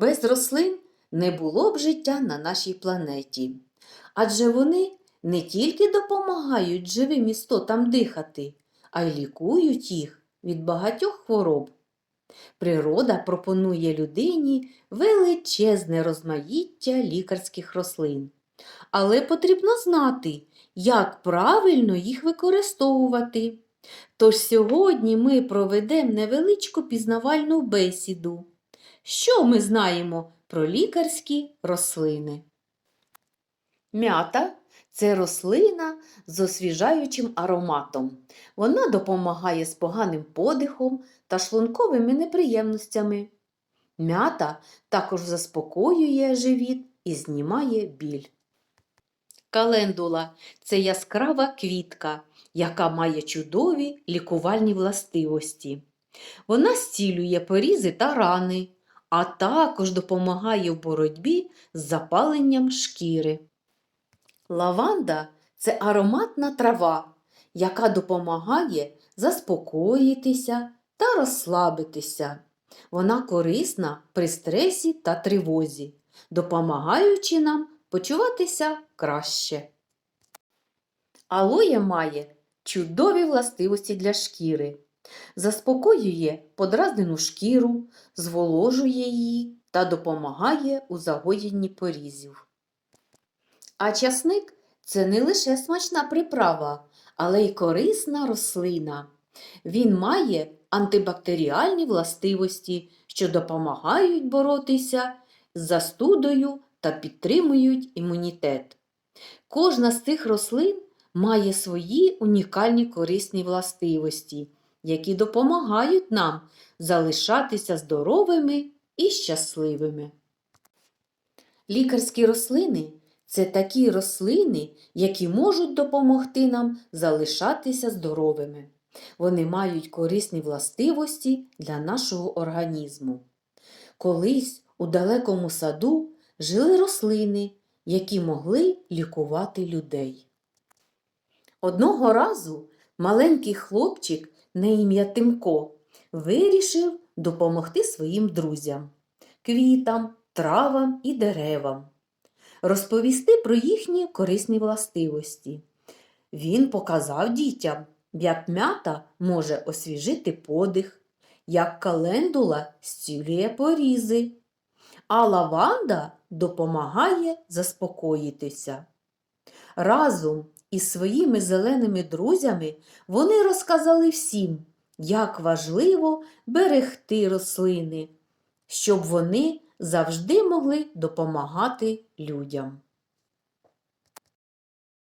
Без рослин не було б життя на нашій планеті. Адже вони не тільки допомагають живим істотам дихати, а й лікують їх від багатьох хвороб. Природа пропонує людині величезне розмаїття лікарських рослин. Але потрібно знати, як правильно їх використовувати. Тож сьогодні ми проведемо невеличку пізнавальну бесіду. Що ми знаємо про лікарські рослини? М'ята це рослина з освіжаючим ароматом. Вона допомагає з поганим подихом та шлунковими неприємностями. М'ята також заспокоює живіт і знімає біль. Календула це яскрава квітка, яка має чудові лікувальні властивості. Вона зцілює порізи та рани, а також допомагає в боротьбі з запаленням шкіри. Лаванда це ароматна трава, яка допомагає заспокоїтися та розслабитися. Вона корисна при стресі та тривозі, допомагаючи нам почуватися краще. Алоє має чудові властивості для шкіри, заспокоює подразнену шкіру, зволожує її та допомагає у загоєнні порізів. А часник це не лише смачна приправа, але й корисна рослина. Він має антибактеріальні властивості, що допомагають боротися з застудою та підтримують імунітет. Кожна з цих рослин має свої унікальні корисні властивості, які допомагають нам залишатися здоровими і щасливими. Лікарські рослини це такі рослини, які можуть допомогти нам залишатися здоровими. Вони мають корисні властивості для нашого організму. Колись у далекому саду жили рослини, які могли лікувати людей. Одного разу маленький хлопчик на ім'я Тимко вирішив допомогти своїм друзям, квітам, травам і деревам, розповісти про їхні корисні властивості. Він показав дітям, як м'ята може освіжити подих, як календула зцілює порізи, а лаванда допомагає заспокоїтися. Разом із своїми зеленими друзями вони розказали всім, як важливо берегти рослини, щоб вони завжди могли допомагати людям.